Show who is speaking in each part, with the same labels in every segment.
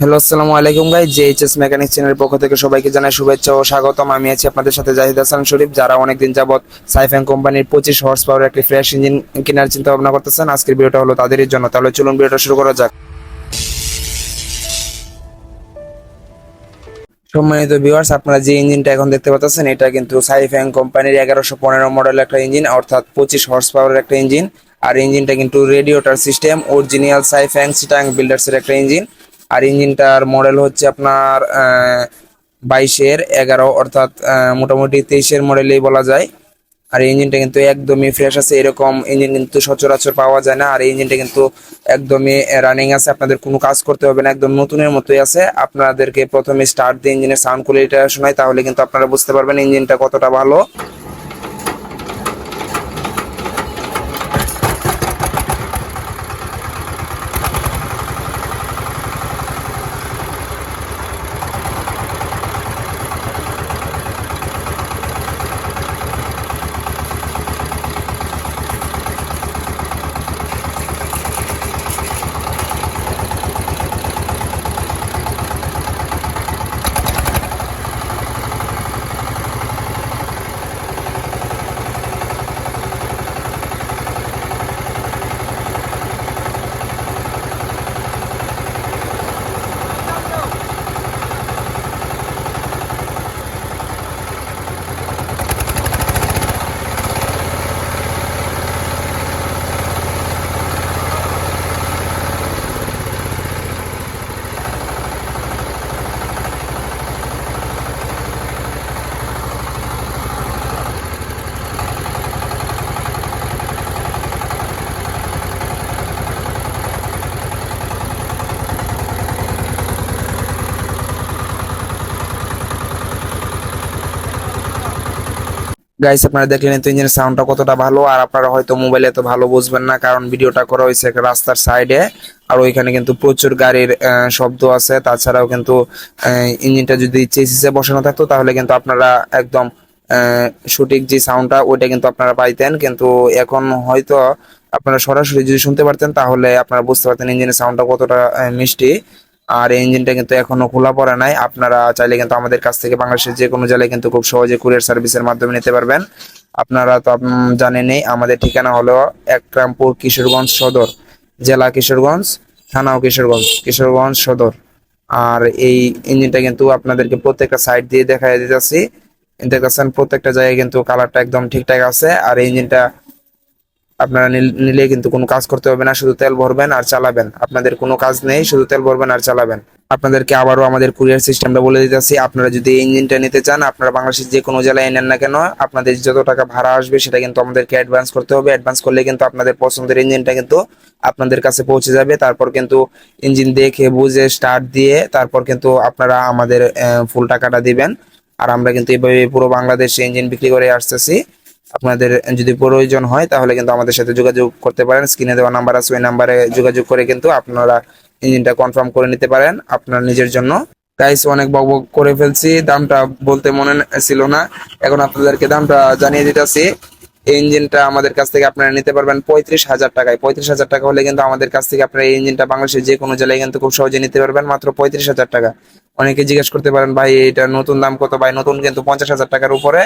Speaker 1: Hello, আসসালামু আলাইকুম ভাই জেএইচএস মেকানিক চ্যানেলের পক্ষ থেকে সবাইকে জানাই শুভেচ্ছা ও স্বাগতম। আমি আছি আপনাদের সাথে জাহিদ হাসান শরীফ, যারা অনেকদিন যাবত সাইফ্যাং কোম্পানির পঁচিশ হর্স পাওয়ার একটি ফ্রেশ ইঞ্জিন কেনার চিন্তা ভাবনা করতেছেন। আজকের ভিডিওটা হলো তাদেরই জন্য। তাহলে চলুন ভিডিওটা শুরু করা যাক। সম্মানিত ভিউয়ার্স আপনারা যে ইঞ্জিনটা এখন দেখতে পাচ্ছেন, এটা কিন্তু সাইফ্যাং কোম্পানির এগারোশো পনেরো মডেল একটা ইঞ্জিন অর্থাৎ পঁচিশ হর্স পাওয়ারের একটা ইঞ্জিন আর ইঞ্জিনটা কিন্তু রেডিওটার সিস্টেম অরিজিনাল সাইফ্যাং সিটাং বিল্ডার্সের একটা ইঞ্জিন আর ইঞ্জিনটার মডেল হচ্ছে আপনার বাইশের এগারো, অর্থাৎ মোটামুটি তেইশের মডেলেই বলা যায়। আর ইঞ্জিনটা কিন্তু একদমই ফ্রেশ আছে, এরকম ইঞ্জিন কিন্তু সচরাচর পাওয়া যায় না। আর এই ইঞ্জিনটা কিন্তু একদমই রানিং আছে, আপনাদের কোনো কাজ করতে হবে না, একদম নতুনের মতোই আছে। আপনাদেরকে প্রথমে স্টার্ট দিয়ে ইঞ্জিনের সাউন্ড কোয়ালিটিটা শোনাই, তাহলে কিন্তু আপনারা বুঝতে পারবেন ইঞ্জিনটা কতটা ভালো। গাইস আপনারা দেখলেন তো ইঞ্জিনের সাউন্ডটা কতটা ভালো, আর আপনারা হয়তো মোবাইলে তো ভালো বুঝবেন না, কারণ ভিডিওটা করা হয়েছে রাস্তার সাইডে আর ওইখানে কিন্তু প্রচুর গাড়ির শব্দ আছে। তাছাড়াও কিন্তু ইঞ্জিনটা যদি চেসিসে বসানো থাকতো, তাহলে কিন্তু আপনারা একদম সঠিক যে সাউন্ডটা ওইটা কিন্তু আপনারা পাইতেন। কিন্তু এখন হয়তো আপনারা সরাসরি যদি শুনতে পারতেন, তাহলে আপনারা বুঝতে পারতেন ইঞ্জিনের সাউন্ডটা কতটা মিষ্টি। আর এই ইঞ্জিনটা কিন্তু এখনও খোলা পড়ে নাই। আপনারা চাইলে কিন্তু আমাদের কাছ থেকে বাংলাদেশের যে কোনো জেলায় কিন্তু খুব সহজে কুরিয়ার সার্ভিসের মাধ্যমে নিতে পারবেন। আপনারা তো জানেনই, আমাদের ঠিকানা হলো একরামপুর কিশোরগঞ্জ সদর, জেলা কিশোরগঞ্জ, থানাও কিশোরগঞ্জ কিশোরগঞ্জ সদর। আর এই ইঞ্জিনটা কিন্তু আপনাদেরকে প্রত্যেকটা সাইড দিয়ে দেখাই দিতেছি। দেখতেছেন, প্রত্যেকটা জায়গায় কিন্তু কালারটা একদম ঠিকঠাক আছে। আর ইঞ্জিনটা আপনারা নিলে কিন্তু কোনো কাজ করতে হবে না, শুধু তেল ভরবেন আর চালাবেন। আপনাদের কোনো কাজ নেই, শুধু তেল ভরবেন আর চালাবেন। আপনাদেরকে আবারও আমাদের কুরিয়ার সিস্টেমটা বলে দিতেছি, আপনারা যদি ইঞ্জিনটা নিতে চান, আপনারা বাংলাদেশের যে কোনো জেলায় নেন না কেন, আপনাদের যত টাকা ভাড়া আসবে, সেটা কিন্তু আমাদেরকে অ্যাডভান্স করতে হবে। অ্যাডভান্স করলে কিন্তু আপনাদের পছন্দের ইঞ্জিনটা কিন্তু আপনাদের কাছে পৌঁছে যাবে। তারপর কিন্তু ইঞ্জিন দেখে, বুঝে স্টার্ট দিয়ে, তারপর কিন্তু আপনারা আমাদের ফুল টাকাটা দিবেন। আর আমরা কিন্তু এইভাবে পুরো বাংলাদেশে ইঞ্জিন বিক্রি করে আসতেছি। আপনাদের যদি প্রয়োজন হয়, তাহলে কিন্তু আমাদের সাথে যোগাযোগ করতে পারেন। স্ক্রিনে দেওয়া নাম্বার আছে, ওই নাম্বারে যোগাযোগ করে কিন্তু আপনারা ইঞ্জিনটা কনফার্ম করে নিতে পারেন আপনার নিজের জন্য। গাইস অনেক বক করে ফেলছি। দামটা বলতে মনে ছিল না। এখন আপনাদেরকে দামটা জানিয়ে দিতেছি। এই ইঞ্জিনটা আমাদের কাছ থেকে আপনারা নিতে পারবেন পঁয়ত্রিশ হাজার টাকায়। পঁয়ত্রিশ হাজার টাকা হলে কিন্তু আমাদের কাছ থেকে আপনারা এই ইঞ্জিনটা বাংলাদেশের যে কোনো জেলায় কিন্তু খুব সহজে নিতে পারবেন, মাত্র পঁয়ত্রিশ হাজার টাকা। অনেকে জিজ্ঞেস করতে পারেন, ভাই, এটা নতুন দাম কত? ভাই, নতুন কিন্তু পঞ্চাশ হাজার টাকার উপরে,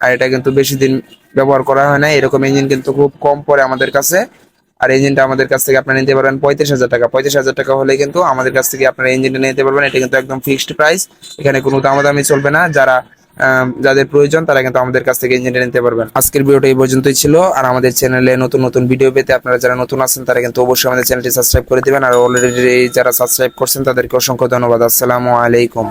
Speaker 1: আর এটা কিন্তু বেশি দিন ব্যবহার করা হয় না এরকম ইঞ্জিন কিন্তু খুব কম পড়ে আমাদের কাছে। আর ইঞ্জিনটা আমাদের কাছ থেকে আপনারা নিতে পারবেন পঁয়ত্রিশ হাজার টাকা। পঁয়ত্রিশ হাজার টাকা হলে কিন্তু আমাদের কাছ থেকে আপনারা ইঞ্জিনটা নিতে পারবেন। এটা কিন্তু একদম ফিক্সড প্রাইস। এখানে কোনো দামাদামি চলবে না। যারা যাদের প্রয়োজন, তারা কিন্তু আমাদের কাছ থেকে ইঞ্জিনিয়ার নিতে পারবেন। আজকের ভিডিওটা এই পর্যন্তই ছিল। আর আমাদের চ্যানেলে নতুন নতুন ভিডিও পেতে আপনারা যারা নতুন আছেন, তারা কিন্তু অবশ্যই আমাদের চ্যানেলটি সাবস্ক্রাইব করে দেবেন। আর অলরেডি যারা সাবস্ক্রাইব করছেন, তাদেরকে অসংখ্য ধন্যবাদ। আসসালামু আলাইকুম।